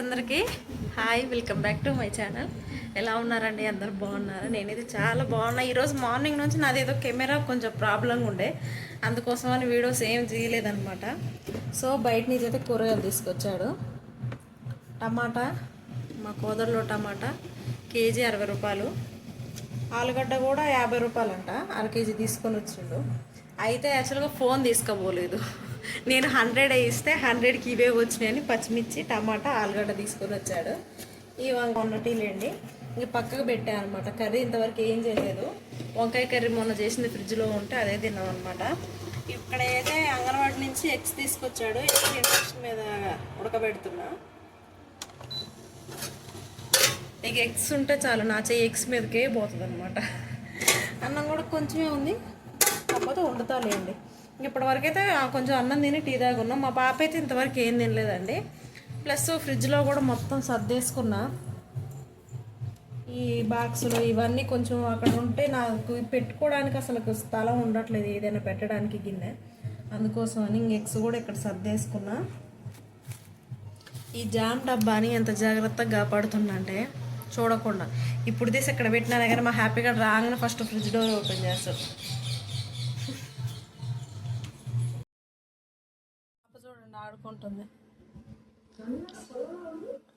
అందరికీ. Hi welcome back to my channel. ఎలా ఉన్నారండి? అందరు బాగున్నారు? నేనైతే చాలా బాగున్నా. ఈరోజు మార్నింగ్ నుంచి నాది ఏదో కెమెరా కొంచెం ప్రాబ్లంగా ఉండే. అందుకోసం అని వీడియోస్ ఏం చేయలేదనమాట సో బయట నుంచి అయితే కూరగాయలు తీసుకొచ్చాడు. టమాటా మా కోదర్లో టమాటా కేజీ అరవై రూపాయలు. ఆలుగడ్డ కూడా యాభై రూపాయలు అంట అర కేజీ తీసుకొని వచ్చిండు. అయితే యాక్చువల్గా ఫోన్ తీసుకోపోలేదు నేను హండ్రెడ్ ఇస్తే హండ్రెడ్కి ఇవే వచ్చినాయని పచ్చిమిర్చి టమాటా ఆలుగడ్డ తీసుకొని వచ్చాడు. ఈ వంక ఇంక పక్కకు పెట్టాను అనమాట కర్రీ ఇంతవరకు ఏం చేయలేదు. వంకాయ కర్రీ మొన్న చేసింది ఫ్రిడ్జ్లో ఉంటే అదే తిన్నాం అనమాట ఇక్కడ అయితే అంగన్వాడి నుంచి ఎగ్స్ తీసుకొచ్చాడు. ఎగ్స్ ఇండక్షన్ మీద ఉడకబెడుతున్నా. ఇక ఎగ్స్ ఉంటే చాలు. నా చెయ్యి ఎగ్స్ మీదకే పోతుంది అనమాట అన్నం కూడా కొంచెమే ఉంది. కాకపోతే వండుతాలేండి ఇప్పటివరకు అయితే కొంచెం అన్నం తిని టీ తాగున్నాం. మా పాప అయితే ఇంతవరకు ఏం తినలేదండి. ప్లస్ ఫ్రిడ్జ్లో కూడా మొత్తం సర్దేసుకున్నా. ఈ బాక్సులు ఇవన్నీ కొంచెం అక్కడ ఉంటే నాకు పెట్టుకోవడానికి అసలు స్థలం ఉండట్లేదు ఏదైనా పెట్టడానికి గిన్నె. అందుకోసం అని ఎగ్స్ కూడా ఇక్కడ సర్దేసుకున్నా. ఈ జామ్ డబ్బాని ఎంత జాగ్రత్తగా కాపాడుతున్నా అంటే చూడకుండా. ఇప్పుడు తీసి ఇక్కడ పెట్టినా కానీ మా హ్యాపీగా రాగానే ఫస్ట్ ఫ్రిడ్జ్ డోర్ ఓపెన్ చేస్తారు పెట్టుకుంటుంది.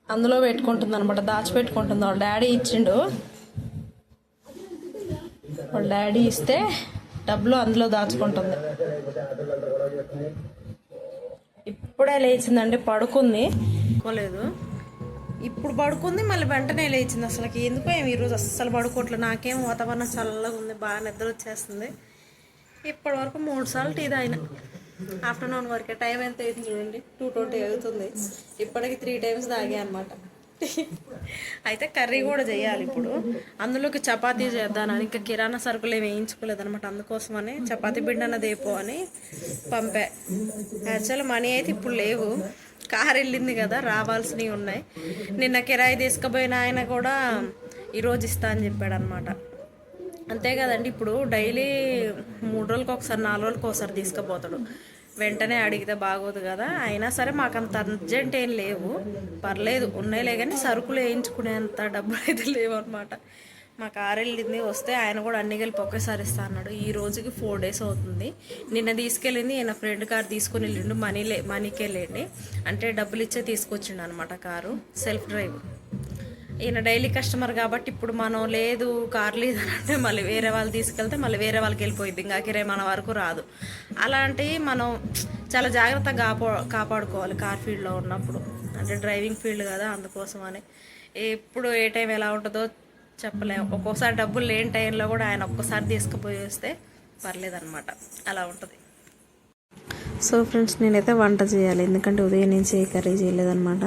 అందులో పెట్టుకుంటుంది అనమాట దాచిపెట్టుకుంటుంది. వాళ్ళ డాడీ ఇచ్చిండు. వాళ్ళ డాడీ ఇస్తే డబ్బులు అందులో దాచుకుంటుంది. ఇప్పుడే లేచిందండి. పడుకుంది. పోలేదు ఇప్పుడు పడుకుంది. మళ్ళీ వెంటనే లేచింది అసలుకి. ఎందుకో ఏమి ఈరోజు అస్సలు పడుకోవట్లేదు. నాకేం వాతావరణం చల్లగా ఉంది. బాగా నిద్ర వచ్చేస్తుంది. ఇప్పటి వరకు మూడు సార్లు టీ తాగిన. ఆఫ్టర్నూన్ వరకే టైం ఎంత అవుతుంది చూడండి. టూ ట్వంటీ అవుతుంది. ఇప్పటికి త్రీ టైమ్స్ తాగా అనమాట అయితే కర్రీ కూడా చేయాలి ఇప్పుడు. అందులోకి చపాతీ చేద్దానని ఇంకా కిరాణా సరుకులు ఏమి వేయించుకోలేదు అనమాట అందుకోసమని చపాతీ బిడ్డన దేపో అని పంపా. యాక్చువల్ మనీ అయితే ఇప్పుడు లేవు. కార్ వెళ్ళింది కదా రావాల్సినవి ఉన్నాయి. నిన్న కిరాయి తీసుకుపోయిన ఆయన కూడా ఈరోజు ఇస్తా అని చెప్పాడు అనమాట అంతే కదండి ఇప్పుడు డైలీ మూడు రోజులకు ఒకసారి నాలుగు రోజులకు ఒకసారి తీసుకుపోతాడు. వెంటనే అడిగితే బాగోదు కదా. అయినా సరే మాకు అంత అర్జెంట్ ఏం లేవు. పర్లేదు ఉన్నాయిలే కానీ సరుకులు వేయించుకునేంత డబ్బులు అయితే లేవు అనమాట మా కారు వెళ్ళింది వస్తే ఆయన కూడా అన్ని కలిపి ఒకేసారి ఇస్తా అన్నాడు. ఈ రోజుకి ఫోర్ డేస్ అవుతుంది. నిన్న తీసుకెళ్ళింది ఈయన ఫ్రెండ్ కార్ తీసుకుని వెళ్ళిండు మనీ లే మనీకి వెళ్ళండి అంటే డబ్బులు ఇచ్చే తీసుకొచ్చిండు అనమాట కారు సెల్ఫ్ డ్రైవ్. ఈయన డైలీ కస్టమర్ కాబట్టి ఇప్పుడు మనం లేదు కార్ లేదు అంటే మళ్ళీ వేరే వాళ్ళు తీసుకెళ్తే మళ్ళీ వేరే వాళ్ళకి వెళ్ళిపోయింది ఇంకా కిరే మన వరకు రాదు. అలాంటివి మనం చాలా జాగ్రత్తగా కాపా కాపాడుకోవాలి కార్ ఫీల్డ్లో ఉన్నప్పుడు. అంటే డ్రైవింగ్ ఫీల్డ్ కదా అందుకోసం అని. ఎప్పుడు ఏ టైం ఎలా ఉంటుందో చెప్పలేము. ఒక్కోసారి డబ్బులు లేని టైంలో కూడా ఆయన ఒక్కసారి తీసుకుపోయి వస్తే పర్లేదన్నమాట. అలా ఉంటుంది. సో ఫ్రెండ్స్ నేనైతే వంట చేయాలి. ఎందుకంటే ఉదయం నుంచి ఏ కర్రీ చేయలేదనమాట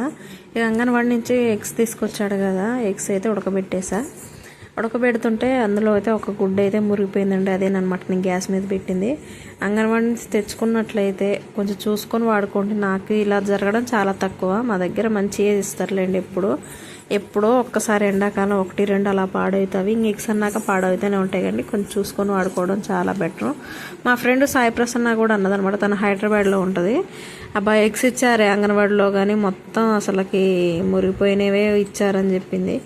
ఇక అంగన్వాడి నుంచి ఎగ్స్ తీసుకొచ్చాడు కదా ఎగ్స్ అయితే ఉడకబెట్టేసా. ఉడకబెడుతుంటే అందులో అయితే ఒక గుడ్డ అయితే మురిగిపోయిందండి. అదేనమాట నేను గ్యాస్ మీద పెట్టింది. అంగన్వాడి నుంచి తెచ్చుకున్నట్లయితే కొంచెం చూసుకొని వాడుకోండి. నాకు ఇలా జరగడం చాలా తక్కువ. మా దగ్గర మంచిగా ఇస్తారులేండి ఎప్పుడు. ఎప్పుడో ఒక్కసారి ఎండాకాలం ఒకటి రెండు అలా పాడవుతాయి ఇంక ఎగ్స్ అన్నాక పాడవుతూనే ఉంటాయి కానీ కొంచెం చూసుకొని వాడుకోవడం చాలా బెటర్. మా ఫ్రెండ్ సాయి ప్రసన్న కూడా అన్నదనమాట. తను హైదరాబాద్లో ఉంటుంది. అబ్బాయి ఎగ్స్ ఇచ్చారే అంగన్వాడిలో కానీ మొత్తం అసలుకి మురిగిపోయినవే ఇచ్చారని చెప్పింది.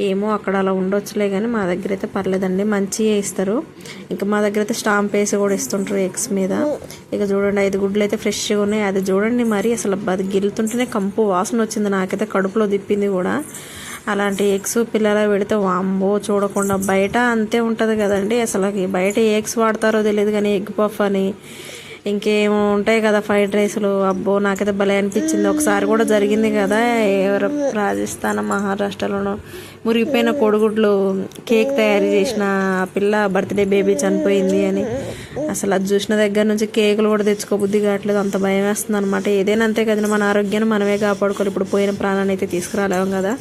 ఏమో అక్కడ అలా ఉండొచ్చులే కానీ మా దగ్గర అయితే పర్లేదండి. మంచిగా ఇస్తారు. ఇంకా మా దగ్గర అయితే స్టాంప్ వేసి కూడా ఇస్తుంటారు ఎగ్స్ మీద. ఇక చూడండి ఐదు గుడ్లు అయితే ఫ్రెష్గా ఉన్నాయి. అది చూడండి మరి అసలు అది గిల్లుతుంటేనే కంపు వాసన వచ్చింది. నాకైతే కడుపులో తిప్పింది కూడా. అలాంటి ఎగ్స్ పిల్లల పెడితే వాంబో చూడకుండా బయట అంతే ఉంటుంది కదండి. అసలు బయట ఏ ఎగ్స్ వాడతారో తెలియదు కానీ ఎగ్ పఫ్ అని ఇంకేమో ఉంటాయి కదా ఫ్రైడ్ రైస్లు. అబ్బో నాకైతే భలే అనిపించింది. ఒకసారి కూడా జరిగింది కదా ఎవరు రాజస్థాన్ మహారాష్ట్రలోనో. మురిగిపోయిన కోడిగుడ్లు కేక్ తయారు చేసిన పిల్ల బర్త్డే బేబీ చనిపోయింది అని. అసలు అది చూసిన దగ్గర నుంచి కేకులు కూడా తెచ్చుకోబుద్ధి కావట్లేదు. అంత భయం వేస్తుంది అనమాట ఏదైనా అంతే కదా మన ఆరోగ్యాన్ని మనమే కాపాడుకోవాలి. ఇప్పుడు పోయిన ప్రాణాన్ని అయితే తీసుకురాలేము కదా.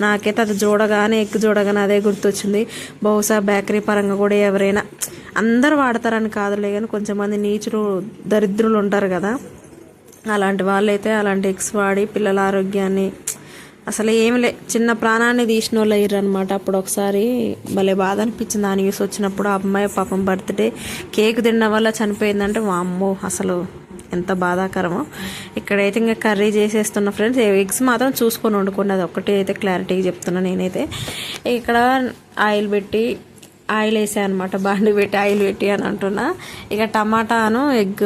నాకైతే అది చూడగానే ఎక్కు చూడగానే అదే గుర్తొచ్చింది. బహుశా బేకరీ పరంగా కూడా ఎవరైనా అందరు వాడతారని కాదులే కానీ కొంచెంమంది నీచులు దరిద్రులు ఉంటారు కదా. అలాంటి వాళ్ళైతే అలాంటి ఎగ్స్ వాడి పిల్లల ఆరోగ్యాన్ని అసలు ఏమి లే చిన్న ప్రాణాన్ని తీసిన వాళ్ళు అయ్యారనమాట అప్పుడు ఒకసారి భలే బాధ అనిపించింది. ఆ న్యూస్ వచ్చినప్పుడు ఆ అమ్మాయి పాపం బర్త్డే కేక్ తినడం వల్ల చనిపోయిందంటే వామ్మో అసలు ఎంత బాధాకరమో. ఇక్కడైతే ఇంకా కర్రీ చేసేస్తున్న ఫ్రెండ్స్ ఎగ్స్ మాత్రం చూసుకొని వండుకున్నది అది అయితే క్లారిటీగా చెప్తున్నా నేనైతే. ఇక్కడ ఆయిల్ పెట్టి ఆయిల్ వేసా అనమాట బాండి పెట్టి ఆయిల్ పెట్టి అని అంటున్నా. ఇక టమాటాను ఎగ్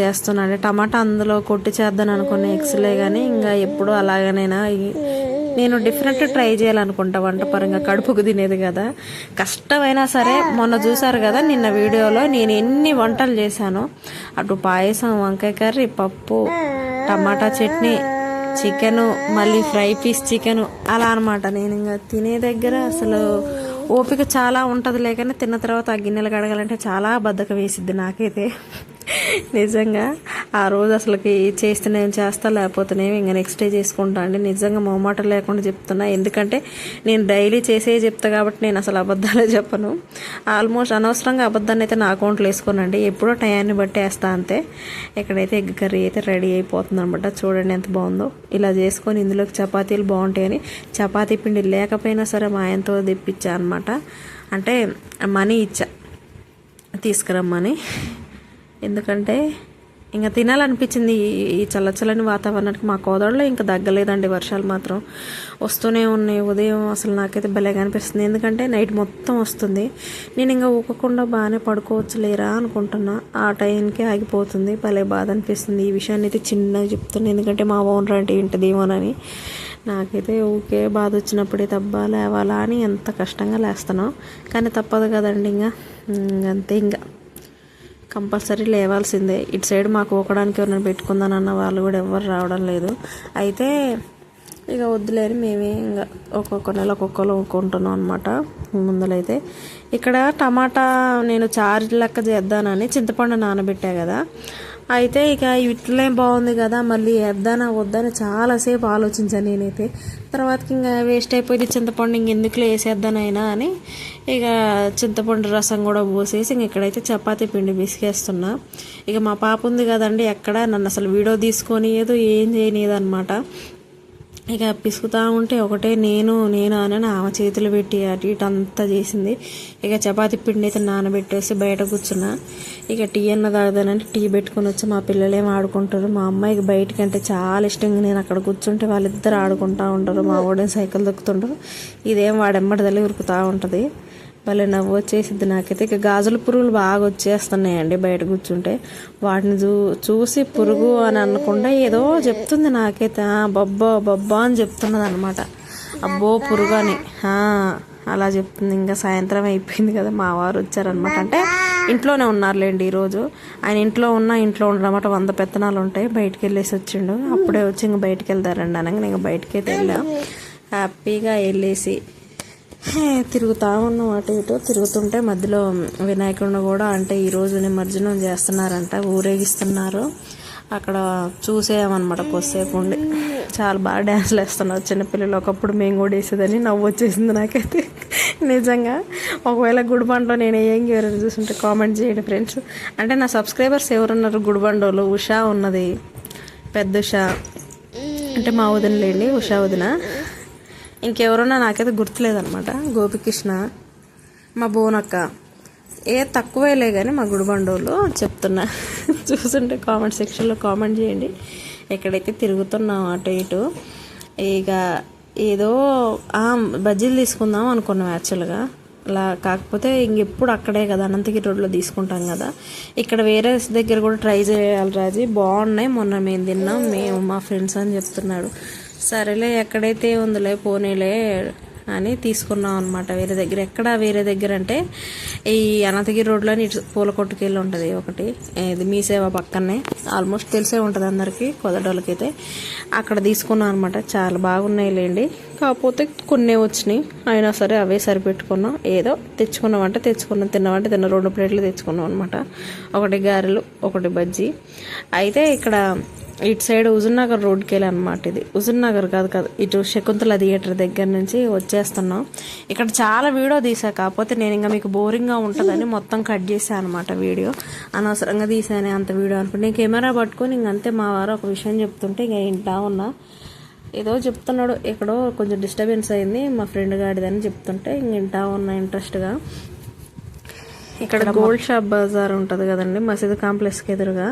చేస్తున్నాను టమాటా అందులో కొట్టి చేద్దాను అనుకున్న ఎగ్స్లే కానీ ఇంకా ఎప్పుడు అలాగనైనా? నేను డిఫరెంట్ ట్రై చేయాలనుకుంటా వంట పరంగా కడుపుకు తినేది కదా. కష్టమైనా సరే మొన్న చూసారు కదా నిన్న వీడియోలో నేను ఎన్ని వంటలు చేశాను. అటు పాయసం వంకాయ కర్రీ పప్పు టమాటా చట్నీ చికెను మళ్ళీ ఫ్రై పీస్ చికెను అలా అనమాట నేను ఇంకా తినే దగ్గర అసలు ఓపిక చాలా ఉంటుంది లేకనే తిన్న తర్వాత ఆ గిన్నెలు కడగాలంటే చాలా బద్దక వేసిద్ది నాకైతే. నిజంగా ఆ రోజు అసలుకి చేస్తేనే చేస్తా లేకపోతేనేమి ఇంకా నెక్స్ట్ డే చేసుకుంటా అండి నిజంగా మొహమాట లేకుండా చెప్తున్నా. ఎందుకంటే నేను డైలీ చేసే చెప్తా కాబట్టి నేను అసలు అబద్ధాలే చెప్పను. ఆల్మోస్ట్ అనవసరంగా అబద్ధాన్ని అయితే నా అకౌంట్లో వేసుకోనండి. ఎప్పుడో టయాన్ని బట్టి వేస్తా అంతే. ఇక్కడైతే ఎగ్ కర్రీ అయితే రెడీ అయిపోతుంది అనమాట చూడండి ఎంత బాగుందో. ఇలా చేసుకొని ఇందులోకి చపాతీలు బాగుంటాయని చపాతీ పిండి లేకపోయినా సరే మా ఆయనతో తెప్పించా అనమాట అంటే మనీ ఇచ్చా. తీసుకురమ్మని. ఎందుకంటే ఇంకా తినాలనిపించింది ఈ- ఈ వాతావరణానికి మా కోదడలో ఇంకా తగ్గలేదండి వర్షాలు మాత్రం. వస్తూనే ఉన్నాయి ఉదయం అసలు నాకైతే భలేగా అనిపిస్తుంది. ఎందుకంటే నైట్ మొత్తం వస్తుంది. నేను ఇంకా ఊకకుండా బాగానే పడుకోవచ్చు లేరా అనుకుంటున్నా. ఆ టైంకే ఆగిపోతుంది. భలే బాధ అనిపిస్తుంది. ఈ విషయాన్ని అయితే చిన్నగా చెప్తున్నా. ఎందుకంటే మా ఓనర్ అంటే ఏంటిదేమోనని. నాకైతే ఊకే బాధ వచ్చినప్పుడే తబ్బా లేవాలా అని ఎంత కష్టంగా లేస్తాను కానీ తప్పదు కదండి ఇంకా. అంతే ఇంకా. కంపల్సరీ లేవాల్సిందే. ఇటు సైడ్ మాకు ఊకడానికి ఎవరైనా పెట్టుకుందానన్న వాళ్ళు కూడా ఎవరు రావడం లేదు. అయితే ఇక వద్దులేని మేమే ఇంకా ఒక్కొక్క నెల ఒక్కొక్కరు ఊకుంటున్నాం అనమాట ముందలైతే. ఇక్కడ టమాటా నేను చార్జ్ లెక్క చేద్దానని చింతపండు నానబెట్టా కదా. అయితే ఇక ఇట్లే బాగుంది కదా మళ్ళీ వేద్దానా వద్దని చాలాసేపు ఆలోచించాను నేనైతే. తర్వాతకి ఇంకా వేస్ట్ అయిపోయింది చింతపండు ఇంకెందుకులో వేసేద్దానైనా అని ఇక చింతపండు రసం కూడా పోసేసి ఇంక ఇక్కడైతే చపాతీ పిండి విసిగేస్తున్నా ఇక మా పాప ఉంది కదండి ఎక్కడ నన్ను అసలు వీడియో తీసుకొని ఏదో ఏం చేయనిది అనమాట ఇక పిసుకుతా ఉంటే ఒకటే నేను నేను అని ఆమె చేతులు పెట్టి అటు ఇటు అంతా చేసింది. ఇక చపాతీ పిండి అయితే నానబెట్టేసి బయట కూర్చున్నా. ఇక టీ అన్న తాగదానంటే టీ పెట్టుకొని వచ్చి మా పిల్లలు ఏం ఆడుకుంటారు. మా అమ్మాయికి బయటకంటే అంటే చాలా ఇష్టంగా నేను అక్కడ కూర్చుంటే వాళ్ళిద్దరు ఆడుకుంటూ ఉంటారు. మా వాడిని సైకిల్ దొక్కుతుంటారు. ఇదేం వాడెమ్మటి తల్లి ఉరుకుతూ ఉంటుంది. భలే నవ్వు వచ్చేసిద్ది నాకైతే. ఇక గాజుల పురుగులు బాగా వచ్చేస్తున్నాయండి బయట కూర్చుంటే. వాటిని చూ చూసి పురుగు అని అనకుండా ఏదో చెప్తుంది నాకైతే. "ఆ, బొబ్బా బొబ్బా అని చెప్తున్నది అనమాట అబ్బో పురుగు అని అలా చెప్తుంది. ఇంకా సాయంత్రం అయిపోయింది కదా మా వారు వచ్చారనమాట. అంటే ఇంట్లోనే ఉన్నారులేండి ఈరోజు. ఆయన ఇంట్లో ఉన్న ఇంట్లో ఉండడమాట వంద పెత్తనాలు ఉంటాయి. బయటికి వెళ్ళేసి వచ్చిండు. అప్పుడే వచ్చి ఇంక బయటికి వెళ్తారండి అనగా నేను బయటికి అయితే వెళ్ళాం హ్యాపీగా వెళ్ళేసి తిరుగుతా ఉన్నాం అటు ఇటు. తిరుగుతుంటే మధ్యలో వినాయకుడిని కూడా అంటే ఈరోజు నిమజ్జనం చేస్తున్నారంట ఊరేగిస్తున్నారు. అక్కడ చూసేయమన్నమాట కొద్దిసేపు ఉండి. చాలా బాగా డ్యాన్స్లు వేస్తున్నారు చిన్నపిల్లలు. ఒకప్పుడు మేము కూడా వేసేదని నవ్వు వచ్చేసింది నాకైతే. నిజంగా. ఒకవేళ గుడిబండలో నేను ఏం ఎవరైనా చూసుంటే కామెంట్ చేయండి ఫ్రెండ్స్. అంటే నా సబ్స్క్రైబర్స్ ఎవరున్నారు గుడిబండోలు? ఉషా ఉన్నది. పెద్ద ఉషా. అంటే మా వదినలేండి. ఉషా వదిన. ఇంకెవరున్నా నాకైతే గుర్తులేదనమాట గోపికృష్ణ మా బోనక్క. ఏ తక్కువేలే కానీ మా గుడిబండోళ్ళు చెప్తున్నా. చూస్తుంటే కామెంట్ సెక్షన్లో కామెంట్ చేయండి. ఎక్కడైతే తిరుగుతున్నాం అటు ఇటు. ఇక ఏదో బజ్జీలు తీసుకుందాం అనుకున్నాం యాక్చువల్గా. అలా కాకపోతే ఇంకెప్పుడు అక్కడే కదా అనంతగిరి రోడ్లో తీసుకుంటాం కదా. ఇక్కడ వేరే దగ్గర కూడా ట్రై చేయాలి రాజీ. బాగున్నాయి మొన్న మేము తిన్నాం మేము మా ఫ్రెండ్స్ అని చెప్తున్నాడు. సరేలే ఎక్కడైతే ఉందిలే పోనీలే అని తీసుకున్నాం అనమాట వేరే దగ్గర ఎక్కడ వేరే దగ్గర అంటే ఈ అనంతగిరి రోడ్లోని ఇటు పూల కొట్టుకెళ్ళి ఉంటుంది ఒకటి. ఇది మీ సేవ పక్కనే. ఆల్మోస్ట్ తెలిసే ఉంటుంది అందరికీ కొదడోళ్ళకైతే అక్కడ తీసుకున్నాం అనమాట చాలా బాగున్నాయి లేండి కాకపోతే కొన్ని వచ్చినాయి. అయినా సరే అవే సరిపెట్టుకున్నాం. ఏదో తెచ్చుకున్నాం అంటే తెచ్చుకున్నాం తిన్నామంటే తిన్న. రెండు ప్లేట్లు తెచ్చుకున్నాం అనమాట ఒకటి గారెలు ఒకటి బజ్జీ. అయితే ఇక్కడ ఇటు సైడ్ హుజూర్నగర్ రోడ్కి వెళ్ళి అనమాట ఇది. హుజూర్నగర్ కాదు కాదు ఇటు శకుంతల థియేటర్ దగ్గర నుంచి వచ్చేస్తున్నాం. ఇక్కడ చాలా వీడియో తీసా కాకపోతే నేను ఇంకా మీకు బోరింగ్గా ఉంటుందని మొత్తం కట్ చేశాను అనమాట వీడియో. అనవసరంగా తీసాను అంత వీడియో అనుకుంటే నేను కెమెరా పట్టుకొని ఇంకంతే మా వారు ఒక విషయం చెప్తుంటే ఇంకా ఇంటా ఉన్నా. ఏదో చెప్తున్నాడు ఎక్కడో కొంచెం డిస్టర్బెన్స్ అయింది మా ఫ్రెండ్ గాడిదని చెప్తుంటే ఇంక వింటా ఉన్నా ఇంట్రెస్ట్గా ఇక్కడ గోల్డ్ షాప్ బజార్ ఉంటుంది కదండి మసీద్ కాంప్లెక్స్కి ఎదురుగా.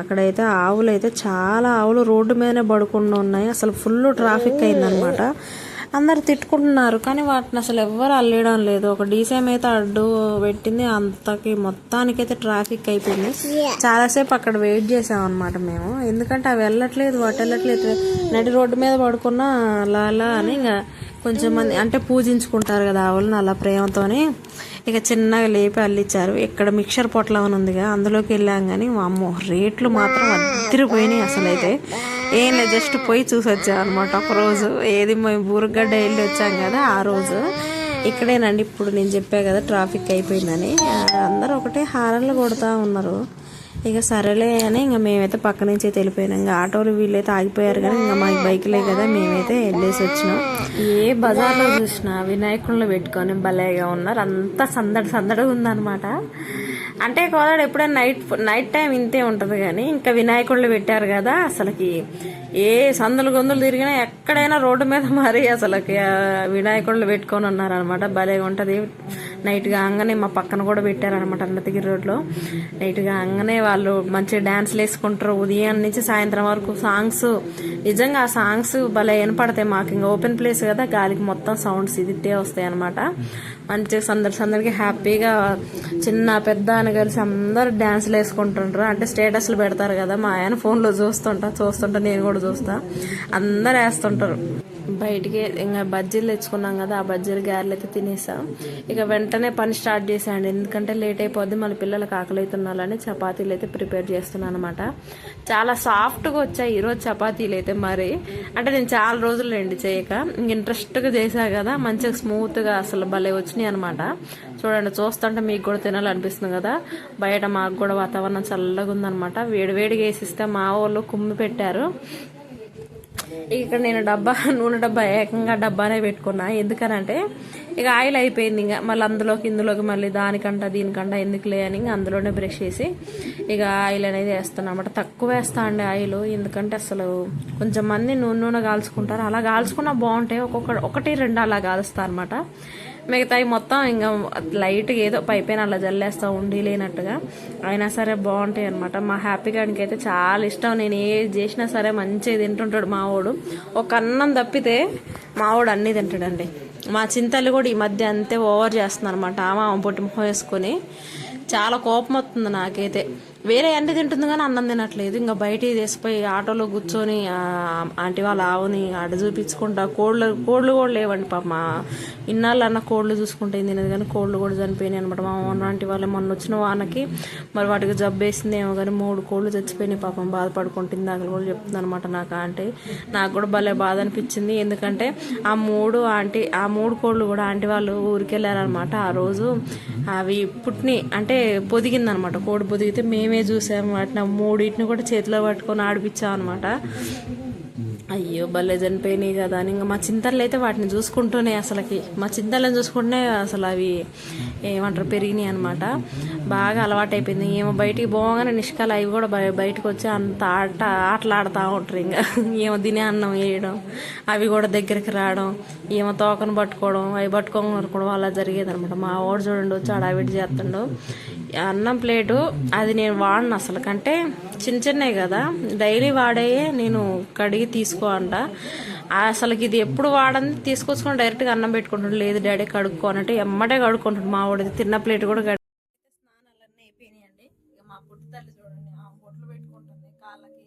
అక్కడైతే ఆవులు అయితే చాలా ఆవులు రోడ్డు మీదనే పడుకుండా ఉన్నాయి. అసలు ఫుల్ ట్రాఫిక్ అయిందనమాట అందరు తిట్టుకుంటున్నారు కానీ వాటిని అసలు ఎవ్వరు అల్లేయడం లేదు. ఒక డీసీఎం అయితే అడ్డు పెట్టింది అంతకి మొత్తానికైతే ట్రాఫిక్ అయిపోయింది. చాలాసేపు అక్కడ వెయిట్ చేసాం అనమాట మేము. ఎందుకంటే అవి వెళ్ళట్లేదు వాటి వెళ్ళట్లేదు. నడి రోడ్డు మీద పడుకున్న లాలా అని ఇంకా కొంచెం మంది అంటే పూజించుకుంటారు కదా ఆవులను అలా ప్రేమతోనే. ఇక చిన్నగా లేపి అల్లిచ్చారు. ఇక్కడ మిక్చర్ పొట్లం అని ఉందిగా? అందులోకి వెళ్ళాం కానీ అమ్మో రేట్లు మాత్రం అద్దరిపోయినాయి అసలు అయితే ఏం లేదు జస్ట్ పోయి చూసి వచ్చాం అనమాట ఒకరోజు ఏది మేము బూరగడ్డ వెళ్ళి వచ్చాం కదా ఆ రోజు. ఇక్కడేనండి ఇప్పుడు నేను చెప్పా కదా ట్రాఫిక్ అయిపోయిందని. అందరూ ఒకటే హారన్లు కొడుతూ ఉన్నారు. ఇక సరేలే అని ఇంకా మేమైతే పక్క నుంచి అయితే వెళ్ళిపోయినాం. ఇంకా ఆటోలు వీళ్ళైతే ఆగిపోయారు కానీ ఇంకా మా బైక్లే కదా మేమైతే వెళ్ళేసి వచ్చినాం. ఏ బజార్లో చూసినా వినాయకుడిలో పెట్టుకొని భలేగా ఉన్నారు. అంతా సందడి సందడిగా ఉందన్నమాట. అంటే కోదాడు ఎప్పుడైనా నైట్ నైట్ టైం ఇంతే ఉంటుంది కానీ ఇంకా వినాయకుళ్ళు పెట్టారు కదా అసలుకి ఏ సందులు గొంతులు తిరిగినా ఎక్కడైనా రోడ్డు మీద మరి అసలుకి ఆ వినాయకుళ్ళు పెట్టుకొని ఉన్నారనమాట భలేగా ఉంటుంది. నైట్ కాగానే మా పక్కన కూడా పెట్టారనమాట అన్నతగిరి రోడ్లో. నైట్ కాగానే వాళ్ళు మంచిగా డ్యాన్స్లు వేసుకుంటారు. ఉదయం నుంచి సాయంత్రం వరకు సాంగ్స్ నిజంగా ఆ సాంగ్స్ భలే వినపడతాయి మాకు. ఇంకా ఓపెన్ ప్లేస్ కదా గాలికి మొత్తం సౌండ్స్ ఇదిట్టే వస్తాయి అనమాట మంచిగా సందడి సందడికి హ్యాపీగా చిన్న పెద్ద అని కలిసి అందరు డ్యాన్స్లు వేసుకుంటుంటారు అంటే స్టేటస్లు పెడతారు కదా మా ఆయన ఫోన్లో చూస్తుంటా చూస్తుంటా నేను కూడా చూస్తా. అందరు వేస్తుంటారు. బయటికి ఇంకా బజ్జీలు తెచ్చుకున్నాం కదా ఆ బజ్జీలు గారెలు అయితే తినేసాం. ఇక వెంటనే పని స్టార్ట్ చేసాండి ఎందుకంటే లేట్ అయిపోద్ది మన పిల్లలకు ఆకలి అవుతున్నాలని చపాతీలు అయితే ప్రిపేర్ చేస్తున్నాను అనమాట చాలా సాఫ్ట్గా వచ్చాయి ఈరోజు చపాతీలు అయితే మరి. అంటే నేను చాలా రోజులు ఎండి చేయక ఇంట్రెస్ట్గా చేశాను కదా మంచిగా స్మూత్గా అసలు భలే వచ్చినాయి అనమాట చూడండి చూస్తుంటే మీకు కూడా తినాలనిపిస్తుంది కదా. బయట మాకు కూడా వాతావరణం చల్లగా ఉందనమాట వేడి వేడిగా వేసిస్తే మా వాళ్ళు కుమ్మి పెట్టారు. ఇక్కడ నేను డబ్బా నూనె డబ్బా ఏకంగా డబ్బానే పెట్టుకున్నా. ఎందుకనంటే ఇక ఆయిల్ అయిపోయింది ఇంకా మళ్ళీ అందులోకి ఇందులోకి మళ్ళీ దానికంట దీనికంట ఎందుకులే అని ఇంకా అందులోనే బ్రష్ చేసి ఇక ఆయిల్ అనేది వేస్తాను అనమాట తక్కువ వేస్తా అండి ఆయిల్. ఎందుకంటే అసలు కొంచెం మంది నూనె నూనె కాల్చుకుంటారు. అలా కాల్చుకున్నా బాగుంటాయి. ఒక్కొక్క ఒకటి రెండు అలా కాలుస్తా అనమాట మిగతాయి మొత్తం ఇంకా లైట్గా ఏదో పైపైన అలా జల్లేస్తా ఉండి లేనట్టుగా. అయినా సరే బాగుంటాయి అనమాట మా హ్యాపీ గారికి అయితే చాలా ఇష్టం. నేను ఏది చేసినా సరే మంచిగా తింటుంటాడు మావోడు. ఒక అన్నం తప్పితే మావోడు అన్నీ తింటాడండి. మా చింతలు కూడా ఈ మధ్య అంతే ఓవర్ చేస్తున్నారు అనమాట ఆమె ఆమె పొట్టి ముఖం వేసుకొని. చాలా కోపం వస్తుంది నాకైతే. వేరే ఎండ తింటుంది కానీ అన్నం తినట్లేదు. ఇంకా బయట తీసిపోయి ఆటోలో కూర్చొని ఆంటీ వాళ్ళ ఆవుని ఆడ చూపించుకుంటా. కోళ్ళు కోళ్ళు కూడా లేవండి పాప. మా ఇన్నాళ్ళు అన్న కోళ్ళు చూసుకుంటే తినదు కానీ కోళ్ళు కూడా చనిపోయినాయి అనమాట మా మొన్న ఆంటీ వాళ్ళు మొన్న వచ్చిన వానకి మరి వాటికి జబ్బు వేసిందేమో కానీ మూడు కోళ్ళు చచ్చిపోయినాయి పాపం. బాధపడుకుంటుంది దాకా కూడా చెప్తుంది అనమాట నాకు ఆంటీ. నాకు కూడా భలే బాధ అనిపించింది. ఎందుకంటే ఆ మూడు ఆంటీ ఆ మూడు కోళ్ళు కూడా ఆంటీ వాళ్ళు ఊరికెళ్ళారనమాట ఆ రోజు అవి పుట్టినాయి. అంటే పొదిగిందనమాట. కోడి పొదిగితే మేమే చూసాము. వాటిని ఆ మూడింటిని కూడా చేతిలో పట్టుకొని ఆడిపించాం అనమాట. అయ్యో భలే చనిపోయినాయి కదా అని. ఇంకా మా చింతలు అయితే వాటిని చూసుకుంటూనే అసలుకి. మా చింతలను చూసుకుంటూనే అసలు అవి ఏమంటారు పెరిగినాయి అనమాట. బాగా అలవాటైపోయింది. ఏమో బయటికి పోగానే నిష్కాలు అవి కూడా బయటకు వచ్చి అంత ఆట ఆటలు ఆడుతూ ఉంటారు ఇంకా ఏమో తినే అన్నం వేయడం అవి కూడా దగ్గరికి రావడం ఏమో తోకను పట్టుకోవడం అవి పట్టుకోవడం కూడా అలా జరిగేది అనమాట మా ఓడి చూడండి వచ్చి అడావిడి చేస్తుండు అన్నం ప్లేటు అది నేను వాడను అసలు. కంటే చిన్న చిన్నవి కదా. డైలీ వాడేయే నేను కడిగి తీసుకో అంట అసలుకి ఇది ఎప్పుడు వాడని తీసుకొచ్చుకొని డైరెక్ట్గా అన్నం పెట్టుకుంటుండే. లేదు డాడీ కడుక్కో ఎమ్మటే కడుక్కుంటాడు మా వాడిది. తిన్న ప్లేట్ కూడా వాళ్ళకి.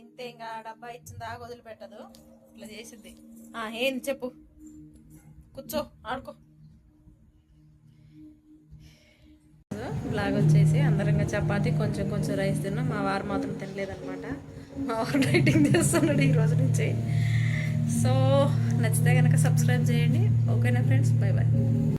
ఇంతే ఇంకా డబ్బా ఇచ్చిన దాకా వదిలిపెట్టదు. ఇట్లా చేసిద్ది. ఆ, ఏంది చెప్పు. కూర్చో ఆడుకో. బ్లాగ్ వచ్చేసి అందరంగా చపాతి కొంచెం కొంచెం రైస్ తిన్నాం. మా వారు మాత్రం తినలేదనమాట మా వారు డైటింగ్ చేస్తున్నాడు ఈ రోజు నుంచి. సో నచ్చితే కనుక సబ్స్క్రైబ్ చేయండి. ఓకేనా ఫ్రెండ్స్? Bye bye